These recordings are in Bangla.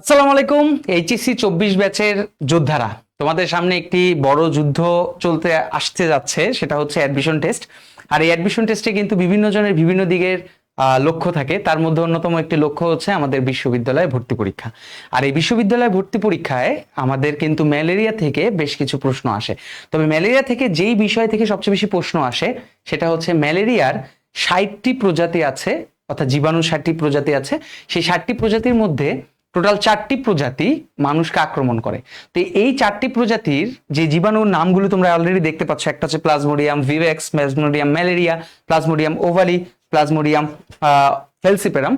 আসসালামু আলাইকুম এইচএসসি চব্বিশ ব্যাচের যোদ্ধারা। তোমাদের সামনে একটি বড় যুদ্ধ চলতে আসতে যাচ্ছে, সেটা হচ্ছে অ্যাডমিশন টেস্ট আর এই অ্যাডমিশন টেস্টে কিন্তু বিভিন্ন জনের বিভিন্ন দিকের লক্ষ্য থাকে। তার মধ্যে অন্যতম একটি লক্ষ্য হচ্ছে আমাদের বিশ্ববিদ্যালয়ে ভর্তি পরীক্ষা। আর এই বিশ্ববিদ্যালয়ে ভর্তি পরীক্ষায় আমাদের কিন্তু ম্যালেরিয়া থেকে বেশ কিছু প্রশ্ন আসে। তবে ম্যালেরিয়া থেকে যেই বিষয় থেকে সবচেয়ে বেশি প্রশ্ন আসে, সেটা হচ্ছে ম্যালেরিয়ার ষাটটি প্রজাতি আছে, অর্থাৎ জীবাণু ষাটটি প্রজাতি আছে। সেই ষাটটি প্রজাতির মধ্যে টোটাল চারটি প্রজাতি মানুষকে আক্রমণ করে। তো এই চারটি প্রজাতির যে জীবাণুর নামগুলো তোমরা অলরেডি দেখতে পাচ্ছ, একটা হচ্ছে plasmodium vivax plasmodium malariae plasmodium ovale plasmodium falciparum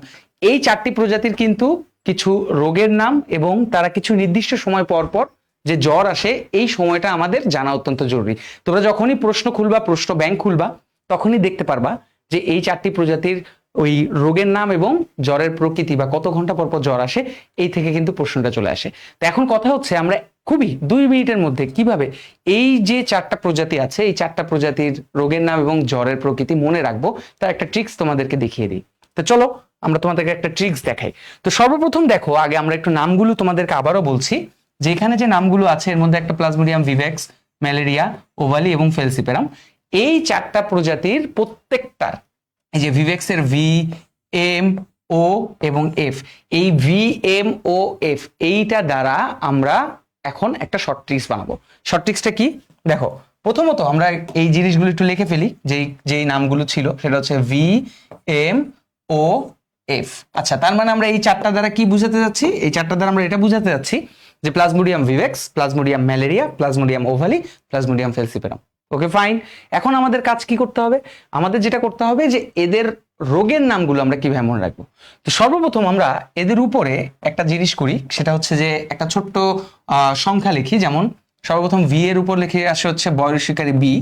এই চারটি প্রজাতির কিন্তু কিছু রোগের নাম এবং তারা কিছু নির্দিষ্ট সময় পর পর যে জ্বর আসে, এই সময়টা আমাদের জানা অত্যন্ত জরুরি। তোমরা যখনই প্রশ্ন খুলবা, প্রশ্ন ব্যাংক খুলবা, তখনই দেখতে পারবা যে এই চারটি প্রজাতির ওই রোগের নাম এবং জ্বরের প্রকৃতি বা কত ঘণ্টা পর পর জ্বর আসে, এই থেকে কিন্তু প্রশ্নটা চলে আসে। তো এখন কথা হচ্ছে আমরা খুবই দুই মিনিটের মধ্যে কীভাবে এই যে চারটা প্রজাতি আছে, এই চারটা প্রজাতির রোগের নাম এবং জ্বরের প্রকৃতি মনে রাখব, তার একটা ট্রিক্স তোমাদেরকে দেখিয়ে দিই। তো চলো, আমরা তোমাদেরকে একটা ট্রিক্স দেখাই। তো সর্বপ্রথম দেখো, আগে আমরা একটু নামগুলো তোমাদেরকে আবারও বলছি। যে এখানে যে নামগুলো আছে, এর মধ্যে একটা প্লাজমোডিয়াম ভিভেক্স ম্যালেরিয়া ওভালি এবং ফেলসিপেরাম এই চারটা প্রজাতির প্রত্যেকটার এই যে ভিভেক্সের ভি এম ও এবং এফ এই ভি এম ও এফ এইটা দ্বারা আমরা এখন একটা শর্ট ট্রিক্স বানাবো। শর্ট ট্রিক্সটা কি? দেখো, প্রথমত আমরা এই জিনিসগুলো একটু লিখে ফেলি, যেই যেই নামগুলো ছিল, সেটা হচ্ছে ভি এম ও এফ আচ্ছা তার মানে আমরা এই চারটা দ্বারা কি বুঝাতে যাচ্ছি? এই চারটা দ্বারা আমরা এটা বুঝাতে যাচ্ছি যে plasmodium vivax, plasmodium malariae, plasmodium ovale, plasmodium falciparum. Okay fine এখন আমাদের কাজ কি করতে হবে? আমাদের যেটা করতে হবে যে এদের রোগের নামগুলো আমরা কীভাবে মনে রাখব? তো সর্বপ্রথম আমরা এদের উপরে একটা জিনিস করি, সেটা হচ্ছে যে একটা ছোট্ট সংখ্যা লিখি, যেমন সর্বপ্রথম ভি এর উপর লিখে আসে হচ্ছে বয়সিকারী বি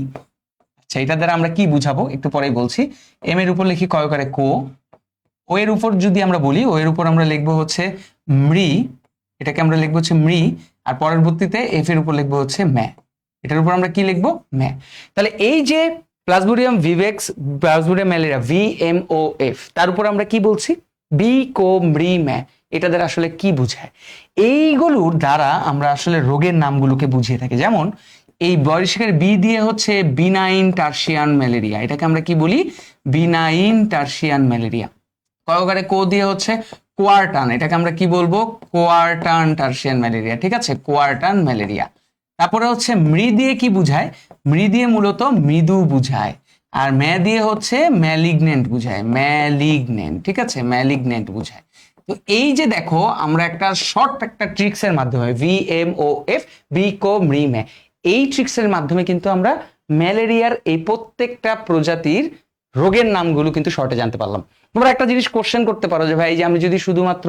আচ্ছা এটা দ্বারা আমরা কি বুঝাবো? একটু পরেই বলছি। এম এর উপর লিখি কয়কারে কো। ও এর উপর যদি আমরা বলি ও এর উপর আমরা লিখব হচ্ছে মৃ। এটাকে আমরা লিখব হচ্ছে মৃ। আর পরবর্তীতে এফ এর উপর লিখব হচ্ছে ম্যা এটার উপর আমরা কি লিখব? ম্যা তাহলে এই যে plasmodium vivax plasmodium malaria V M O F তার উপর আমরা কি বলছি? বি কো মৃ। ম্যা এটা দ্বারা আসলে কি বোঝায়? এইগুলোর দ্বারা আমরা আসলে রোগের নামগুলোকে বুঝিয়ে থাকি। যেমন, এই বয়সিকের বি দিয়ে হচ্ছে বিনাইন টার্সিয়ান ম্যালেরিয়া এটাকে আমরা কি বলি? বিনাইন টার্সিয়ান ম্যালেরিয়া কয়কারে কো দিয়ে হচ্ছে? কোয়ার্টান। এটাকে আমরা কি বলব? কোয়ার্টান টার্সিয়ান ম্যালেরিয়া ঠিক আছে? কোয়ার্টান ম্যালেরিয়া তারপরে হচ্ছে মৃ দিয়ে কি বুঝায়? মৃ দিয়ে মূলত মৃদু বুঝায়। আর ম্যা দিয়ে হচ্ছে ম্যালিগনেন্ট বুঝায়। ম্যালিগনেন্ট, ঠিক আছে? ম্যালিগনেন্ট বুঝায়। তো এই যে দেখো, আমরা একটা শর্ট একটা ট্রিক্স এর মাধ্যমে ভি এম ও এফ বি কো মৃ ম্যা। এই ট্রিক্স এর মাধ্যমে কিন্তু আমরা ম্যালেরিয়ার এই প্রত্যেকটা প্রজাতির রোগের নামগুলো কিন্তু শর্টে জানতে পারলাম। তোমরা একটা জিনিস কোশ্চেন করতে পারো যে, ভাই যে আমি যদি শুধুমাত্র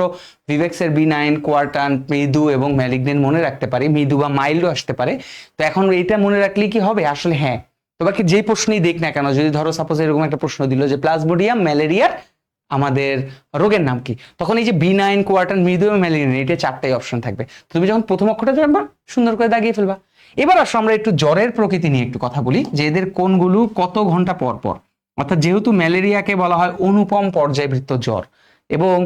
ভিভেক্সের বি নাইন কোয়ার্টান মৃদু এবং ম্যালিগনেন্ট মনে রাখতে পারি মৃদু বা মাইল্ডও আসতে পারে, তো এখন এইটা মনে রাখলে কি হবে? আসলে হ্যাঁ। তোমাকে যে প্রশ্নই দেখ না কেন, যদি ধরো সাপোজ এরকম একটা প্রশ্ন দিল যে প্লাজমোডিয়াম ম্যালেরিয়ার আমাদের রোগের নাম কি? তখন এই যে বি নাইন কোয়ার্টার মৃদু এবং ম্যালেরিয়া এটা চারটাই অপশন থাকবে। তুমি যখন প্রথম অক্ষরটা জানবা, সুন্দর করে দাগিয়ে ফেলবা। এবার আসো আমরা একটু জ্বরের প্রকৃতি নিয়ে একটু কথা বলি, যে এদের কোনগুলো কত ঘণ্টা পর পর? অর্থাৎ যেহেতু ম্যালেরিয়াকে বলা হয় অনুপম পর্যায়বৃত্ত জ্বর, এবং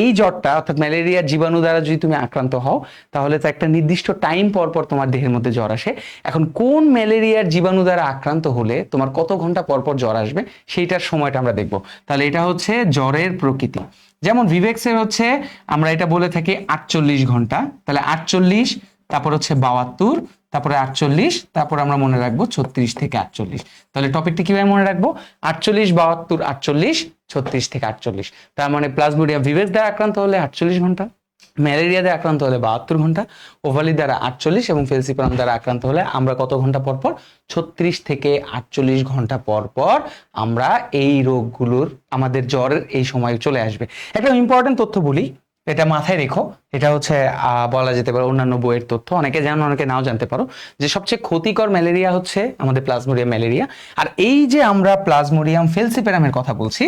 এই জ্বরটা অর্থাৎ ম্যালেরিয়ার জীবাণু দ্বারা যদি তুমি আক্রান্ত হও, তাহলে তো একটা নির্দিষ্ট টাইম পর পর তোমার দেহের মধ্যে জ্বর আসে। এখন কোন ম্যালেরিয়ার জীবাণু দ্বারা আক্রান্ত হলে তোমার কত ঘণ্টা পর পর জ্বর আসবে, সেইটার সময়টা আমরা দেখব। তাহলে এটা হচ্ছে জ্বরের প্রকৃতি। যেমন ভিভেক্সের হচ্ছে, আমরা এটা বলে থাকি আটচল্লিশ ঘণ্টা। তাহলে আটচল্লিশ তারপর হচ্ছে বাহাত্তর, তারপরে আটচল্লিশ, তারপর আমরা মনে রাখব ছত্রিশ থেকে আটচল্লিশ। তাহলে টপিকটি কীভাবে মনে রাখব? আটচল্লিশ, বাহাত্তর, আটচল্লিশ, ছত্রিশ থেকে আটচল্লিশ। তার মানে প্লাজমোডিয়া ভিভেক্স দ্বারা আক্রান্ত হলে আটচল্লিশ ঘণ্টা ম্যালেরিয়া দ্বারা আক্রান্ত হলে বাহাত্তর ঘণ্টা ওভালি দ্বারা আটচল্লিশ এবং ফেলসিপারাম দ্বারা আক্রান্ত হলে আমরা কত ঘণ্টা পর পর? ছত্রিশ থেকে আটচল্লিশ ঘণ্টা পর পর আমরা এই রোগগুলোর, আমাদের জ্বরের এই সময় চলে আসবে। একটা ইম্পর্টেন্ট তথ্য বলি এটা মাথায় রেখো। এটা হচ্ছে বলা যেতে পারে অন্যান্য বইয়ের তথ্য। অনেকে জানো, অনেকে নাও জানতে পারো যে সবচেয়ে ক্ষতিকর ম্যালেরিয়া হচ্ছে আমাদের প্লাজমোরিয়াম ম্যালেরিয়া। আর এই যে আমরা প্লাজমোরিয়াম ফেলসিপেরামের কথা বলছি,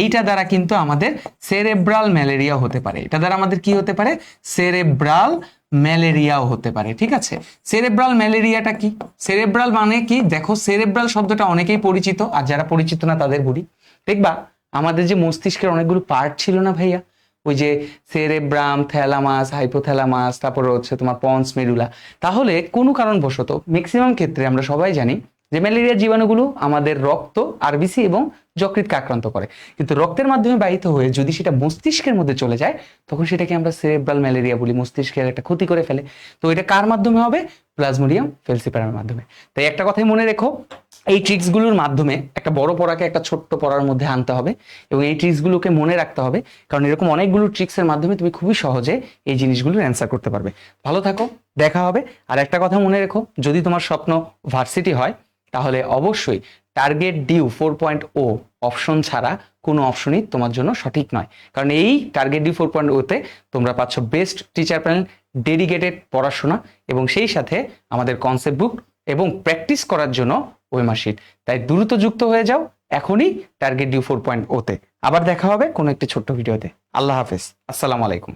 এইটা দ্বারা কিন্তু আমাদের সেরেব্রাল ম্যালেরিয়া হতে পারে। এটা দ্বারা আমাদের কি হতে পারে? সেরেব্রাল ম্যালেরিয়াও হতে পারে, ঠিক আছে? সেরেব্রাল ম্যালেরিয়াটা কি? সেরেব্রাল মানে কি? দেখো, সেরেব্রাল শব্দটা অনেকেই পরিচিত, আর যারা পরিচিত না তাদের বলি। দেখবা, আমাদের যে মস্তিষ্কের অনেকগুলো পার্ট ছিল না ভাইয়া? ওই যে সেরেব্রাম, থ্যালামাস, হাইপোথ্যালামাস, তারপর হচ্ছে তোমার পন্স মেডুলা তাহলে কোনো কারণবশত ম্যাক্সিমাম ক্ষেত্রে আমরা সবাই জানি যে ম্যালেরিয়ার জীবাণুগুলো আমাদের রক্ত, আরবিসি এবং যকৃতকে আক্রান্ত করে। কিন্তু রক্তের মাধ্যমে বাহিত হয়ে যদি সেটা মস্তিষ্কের মধ্যে চলে যায়, তখন সেটাকে আমরা সেরেব্রাল ম্যালেরিয়া বলি, মস্তিষ্কের একটা ক্ষতি করে ফেলে। তো এটা কার মাধ্যমে হবে? প্লাজমোডিয়াম ফেলসিপারামের মাধ্যমে। তাই একটা কথাই মনে রেখো, এই ট্রিক্সগুলোর মাধ্যমে একটা বড় পড়াকে একটা ছোট্ট পড়ার মধ্যে আনতে হবে এবং এই ট্রিক্সগুলোকে মনে রাখতে হবে, কারণ এরকম অনেকগুলো ট্রিক্সের মাধ্যমে তুমি খুবই সহজে এই জিনিসগুলোর অ্যান্সার করতে পারবে। ভালো থাকো, দেখা হবে। আর একটা কথা মনে রেখো, যদি তোমার স্বপ্ন ভার্সিটি হয় তাহলে অবশ্যই টার্গেট ডিউ ফোর পয়েন্ট ও অপশন ছাড়া কোনো অপশনই তোমার জন্য সঠিক নয়। কারণ এই টার্গেট ডিউ ফোর পয়েন্ট ওতে তোমরা পাচ্ছ বেস্ট টিচার প্যানেল ডেডিকেটেড পড়াশোনা এবং সেই সাথে আমাদের কনসেপ্ট বুক এবং প্র্যাকটিস করার জন্য ওয়েমার্কশিট তাই দ্রুত যুক্ত হয়ে যাও এখনই টার্গেট ডিউ ফোর পয়েন্ট ওতে আবার দেখা হবে কোনো একটি ছোট্ট ভিডিওতে আল্লাহ হাফেজ। আসসালামু আলাইকুম।